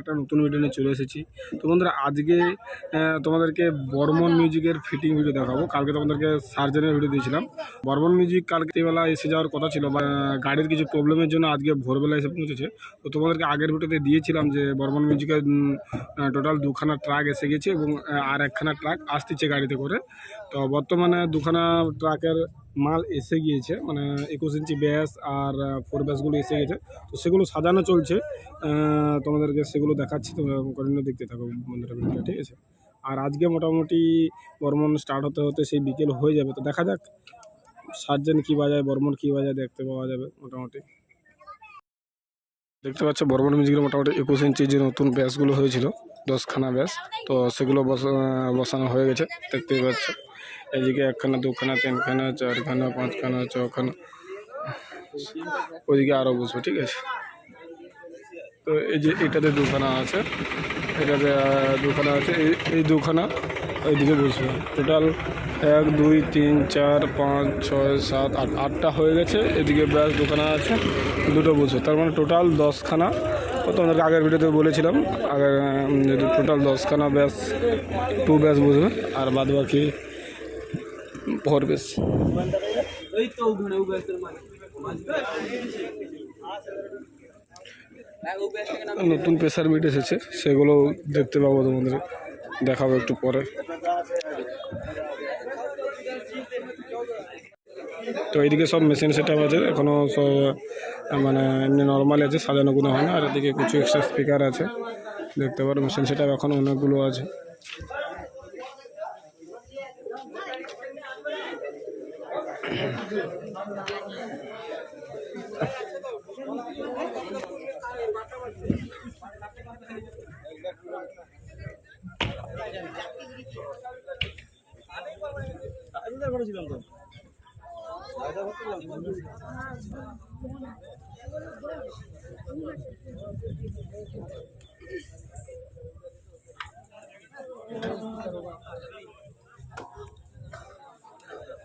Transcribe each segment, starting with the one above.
একটা নতুন ভিডিও নিয়ে চলে এসেছি। তো বন্ধুরা, আজকে তোমাদেরকে বর্মন মিউজিকের ফিটিং ভিডিও দেখাবো। কালকে তোমাদেরকে সার্জনের ভিডিও দিয়েছিলাম। বর্মন মিউজিক কালকে বেলা এসে যাওয়ার কথা ছিল, বা গাড়ির কিছু প্রবলেমের জন্য আজকে ভোরবেলা এসে পৌঁছেছে। তো তোমাদেরকে আগের ভিডিওতে দিয়েছিলাম যে, বর্মন মিউজিকের টোটাল দুখানা ট্রাক এসে গেছে এবং আর একখানা ট্রাক আসতেছে গাড়িতে করে। তো বর্তমানে দুখানা ট্রাকের মাল এসে গিয়েছে মানে একুশ ইঞ্চি ব্যাস আর ফোর ব্যাসগুলো এসে গেছে। তো সেগুলো সাজানো চলছে তোমাদেরকে সেগুলো দেখাচ্ছি, তোমরা কন্টিনিউ দেখতে থাকো বন্ধুরা ভিডিওটা, ঠিক আছে? আর আজকে মোটামুটি বর্মন স্টার্ট হতে হতে সেই বিকেল হয়ে যাবে, তো দেখা যাক সার্জেন কী বাজায়, বর্মন কী বাজায় দেখতে পাওয়া যাবে মোটামুটি। দেখতে পাচ্ছ, বর্মন মিউজিকের মোটামুটি একুশ ইঞ্চি যে নতুন ব্যাসগুলো হয়েছিল, দশখানা ব্যাস তো সেগুলো বসা, বসানো হয়ে গেছে দেখতে পাচ্ছ। এদিকে একখানা, দুখানা, তিনখানা, চারখানা, পাঁচখানা, ছখানা, ওইদিকে আরও বসবে, ঠিক আছে? তো এই যে এটাতে দুখানা আছে, এটাতে দুখানা আছে, এই এই দুখানা ওইদিকে বসবে টোটাল এক, দুই, তিন, চার, পাঁচ, ছয়, সাত, আট, আটটা হয়ে গেছে, এদিকে ব্যাস দুখানা আছে, দুটো বসবে তার মানে টোটাল দশখানা। তোমাদেরকে আগের ভিডিওতে বলেছিলাম, আগের টোটাল দশখানা ব্যাস টু ব্যাস বসবে আর বাদ বাকি ফোর ব্যাস। নতুন প্রেসার মিট এসেছে, সেগুলো দেখতে পাবো তোমাদের, দেখাবো একটু পরে। তো এইদিকে সব মেশিন সেট আছে এখনও মানে এমনি নর্মাল আছে, সাজানো কোনো হয় না, আর এদিকে কিছু এক্সট্রা স্পিকার আছে, দেখতে পারো মেশিন সেট এখন অনেকগুলো আছে।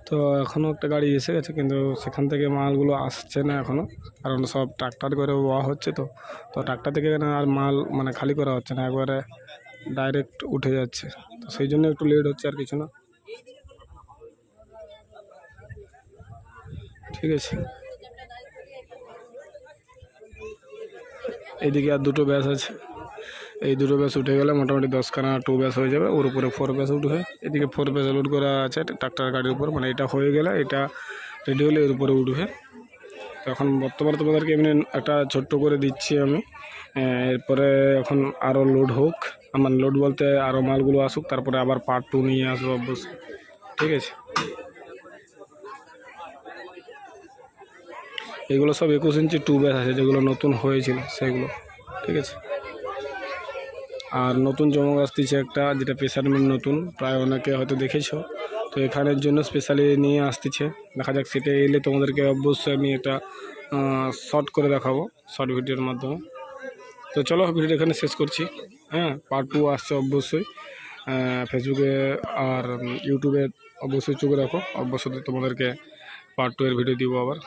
তো এখনও একটা গাড়ি এসে গেছে, কিন্তু সেখান থেকে মালগুলো আসছে না এখনও কারণ সব ট্রাক্টর করে ওয়া হচ্ছে তো। তো ট্রাক্টর থেকে আর মাল মানে খালি করা হচ্ছে না। একবারে ডাইরেক্ট উঠে যাচ্ছে। তো সেই জন্য একটু লেট হচ্ছে আর কিছু না। ঠিক আছে। এইদিকে আর দুটো ব্যাস আছে। এই দুটো ব্যাস উঠে গেলে মোটামুটি দশখানা টু ব্যাস হয়ে যাবে। ওর উপরে ফোর ব্যাস উঠবে। এদিকে ফোর ব্যাস লোড করা আছে ট্রাক্টর গাড়ির উপর। মানে এটা হয়ে গেলে এটা রেডি হলে এর উপরে উঠবে। এখন বর্তমানে তোমাদেরকে এমনি একটা ছোট্ট করে দিচ্ছি আমি। এরপরে এখন আরও লোড হোক। আমার লোড বলতে আরও মালগুলো আসুক, তারপরে আবার পার্ট টু নিয়ে আসব অবশ্যই ঠিক আছে? এগুলো সব একুশ ইঞ্চি টু ব্যাস আছে, যেগুলো নতুন হয়েছিল, সেগুলো। ঠিক আছে? আর নতুন চমক আসতেছে একটা, যেটা প্রেশার মিল নতুন, প্রায় অনেকে হয়তো দেখেছ। তো এখানের জন্য স্পেশালি নিয়ে আসতেছে। দেখা যাক সেটা এলে তোমাদেরকে অবশ্যই আমি এটা শর্ট করে দেখাবো শর্ট ভিডিওর মাধ্যমে। তো চলো ভিডিওটা এখানে শেষ করছি। হ্যাঁ পার্ট টু আসছে অবশ্যই। ফেসবুকে আর ইউটিউবে অবশ্যই চোখে রাখো। অবশ্যই তোমাদেরকে পার্ট টু এর ভিডিও দিব আবার।